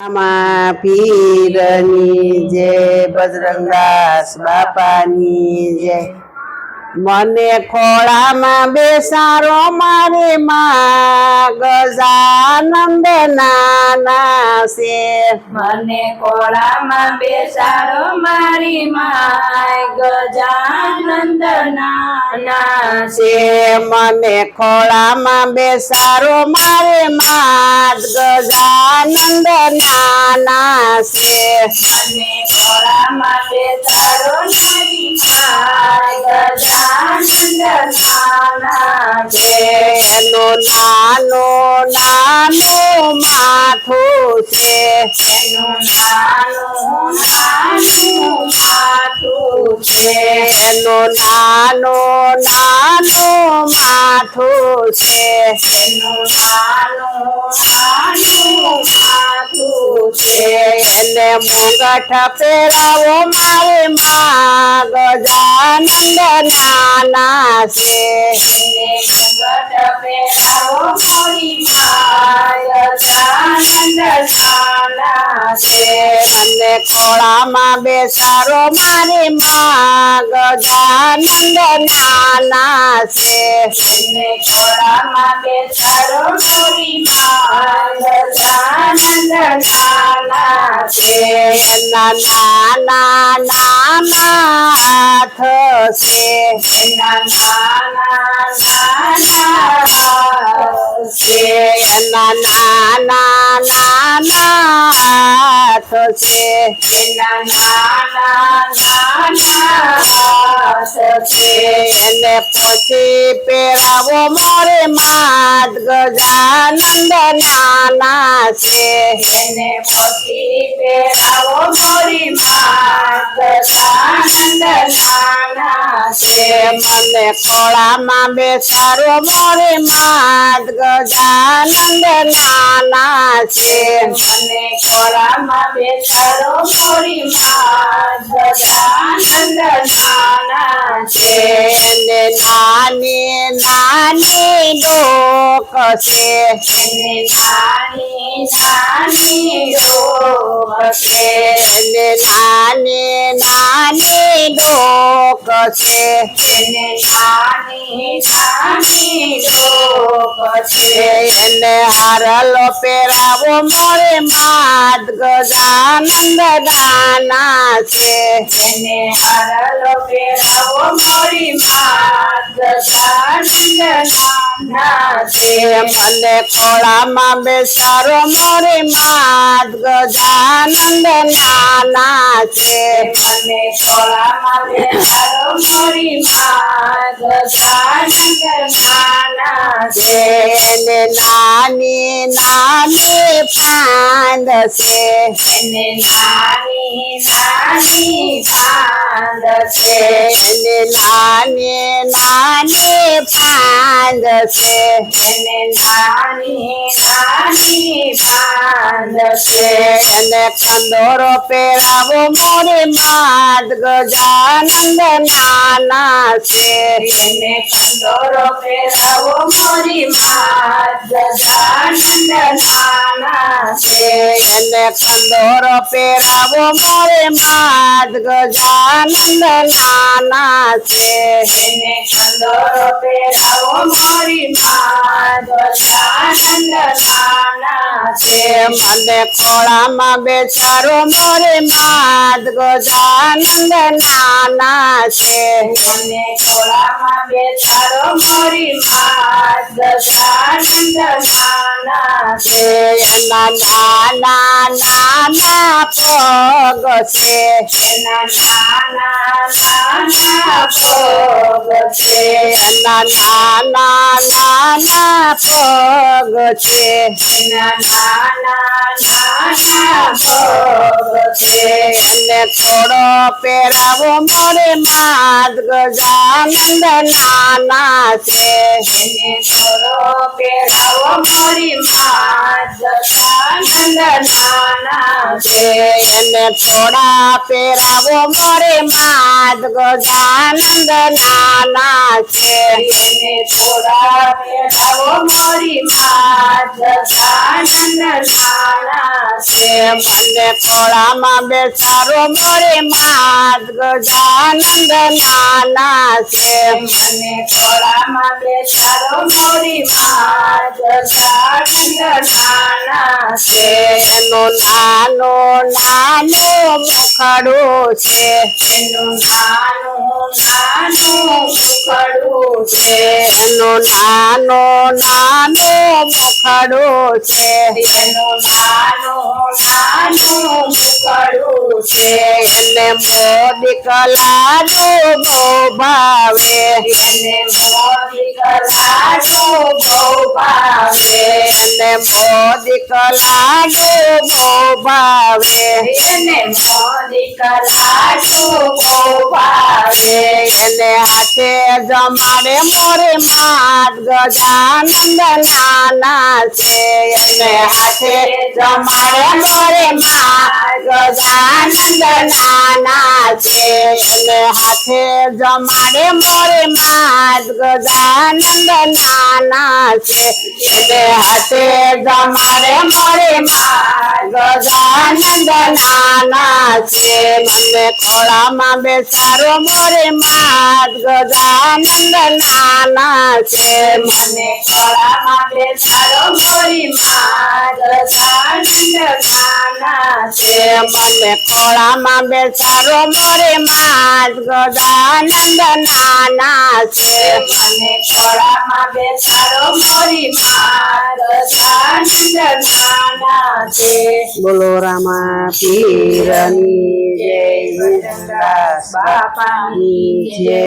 આમાં પીરની જય બજરંગાસ બાપાની જય મને ખોળામાં બેસારો મારે માં ગજાનંદ નાના છે. મને ખોળામાં બેસારો મારી માં ગજાનંદ નાના છે. મને ખોળામાં બેસારો મારે માં ગજાનંદ નાના છે. મને ખોળામાં બેસારો મારી એનું નાનું નાનું માથું છે. એનું નાનું નાનું માથું છે. એનું નાનું નાનું માથું છે એનું નાનું નાનું માથું છે એને મુગઠ પહેરાવો મારે. ગજાનંદ નાના છે અને મને ખોળામાં બેસારો મારે માં ગજાનંદ નાના છે ખોળામાં બેસારો મારી માય ગજાનંદ નાના છે એના નાના નાના છે એના નાના નાના છે એના પછી પેરાવો મારે માત ગજાનંદ ગજાનંદ મને ખોળામાં બેસારો મોરે માત ગજાનંદ નાના છે. મને ખોળામાં બેસારો મોરી માત ગજાનંદ નાના છે. એને નાની નાની ડોક છે. નાની નાની નાની નાની ડોક છે. એને નાની નાની રોગ છે. એને હારલો પહેરાવો મોરે માત ગજાનંદ દાના છે. એને હારલો પહેરાવો મોરી માત ગજાનંદ દાના છે. મને ખોળામાં બેસારો મોરે માત ગજાનંદ નાના છે. મને ખોળામાં બેસાડો મોરી માત ગજાનંદ નાના છે એને નાની નાની પાંદ છે એને નાની નાની પાંદ છે એને નાની નાની પાંદ છે એને નાની નાની છે એને કંદોરો પહેરાવો મોરે ગજાનંદ નાના છે એને કંદોરો પહેરાવો મોરે માત ગજાનંદ નાના છે એને કંદોરો પહેરાવો મોરી માત ગજાનંદ નાના છે મને ખોળામાં બેચારો મોરે માત ગજાનંદ નાના છે. મને ખોળામાં બેસાડો મોરી માત નાના છે. એના નાના નાના પગ છે. એના નાના નાના પગ છે. એના નાના નાના પગ છે. એના નાના નાના પગ છે. એને થોડો પહેરાવો મોરે માત ગજાનંદ નાના છે. એને થોડો પહેરાવો મોરી માત ગજાનંદ નાના છે. એને થોડા પહેરાવો મોરે માત ગજાનંદ નાના છે. એને થોડા પહેરાવો મોરી માત ગજાનંદ નાના છે ભલે ખોળામાં બેસારો મોરે માત ગજાનંદ નાના છે. મને ખોળામાં બેસારો મોરી માં ગજાનંદ નાના છે. એનો નાનો નાનો મુખડું છે. એનું નાનો નાનું મુખડું છે. એનું નાનો નાનો મોખડો છે. એનું નાનું નાનું છે. એને મોદી કલાનું બહુ ભાવે એને મોદી કલાનું બહુ ભાવે એને મોદી કલાનું બહુ બહુ ભાવે એને હાથે જમાડે મોરે માત ગજાનંદ નાના છે. એને હાથે જમાડે મોરે માત ગજાનંદ નાના છે. એને હાથે જમાડે મોરે માત ગજાનંદ નાના છે. એને હાથે જમાડે મોરે માત ગજાનંદ નાના છે. મને ખોળામાં બેસારો મોરે માત ગજાનંદ નાના છે. મને ખોળામાં બેસારો મોરી માં ગજાનંદ નાના છે. મને ખોળામાં બેસારો મોરે માત ગદાનંદ નાના છે મને ખોળામાં બેસાડો મોરી માં ગદાનંદ નાના છે બોલો રામા પીરની જય બાપાની જય